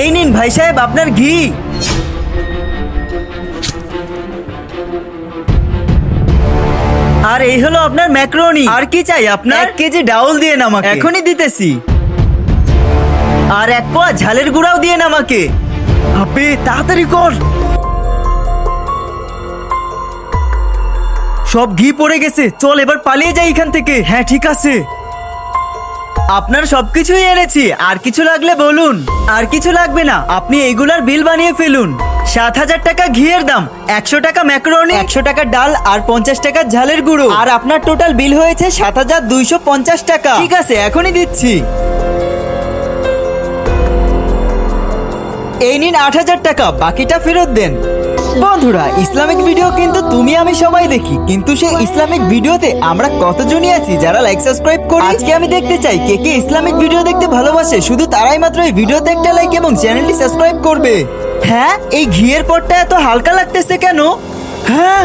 এই নিন ভাই সাহেব আপনার ঘি। আর এই হলো আপনার ম্যাক্রোনি। আর কি চাই আপনার? এক কেজি ডাউল দিয়ে আমাকে। এখনই দিতেছি। আর এক পোয়া ঝালের গুঁড়াও দিয়ে আমাকে। আপে তাড়াতাড়ি কর সব ঘি পড়ে গেছে চল এবার পালিয়ে যাই এখান থেকে। হ্যাঁ ঠিক আছে। আপনার সবকিছুই এনেছি। আর কিছু লাগলে বলুন। আর কিছু লাগবে না। আপনি এইগুলার বিল বানিয়ে ফেলুন। সাত হাজার টাকা ঘিয়ের দাম, একশো টাকা ম্যাকারনি, একশো টাকা ডাল আর পঞ্চাশ টাকা ঝালের গুঁড়ো। আর আপনার টোটাল বিল হয়েছে সাত হাজার দুইশো পঞ্চাশ টাকা। ঠিক আছে, এখনই দিচ্ছি। এই নিন আট হাজার টাকা, বাকিটা ফেরত দেন। বন্ধুরা, ইসলামিক ভিডিও কিন্তু তুমি আমি সবাই দেখি। কিন্তু সেই ইসলামিক ভিডিওতে আমরা কতজনই আছি যারা লাইক সাবস্ক্রাইব করি? আজকে আমি দেখতে চাই কে কে ইসলামিক ভিডিও দেখতে ভালোবাসে। শুধু তারাই মাত্র এই ভিডিওতে একটা লাইক এবং চ্যানেলটি সাবস্ক্রাইব করবে। হ্যাঁ এই ঘিয়ের পরটা এত হালকা লাগতেছে কেন? হ্যাঁ।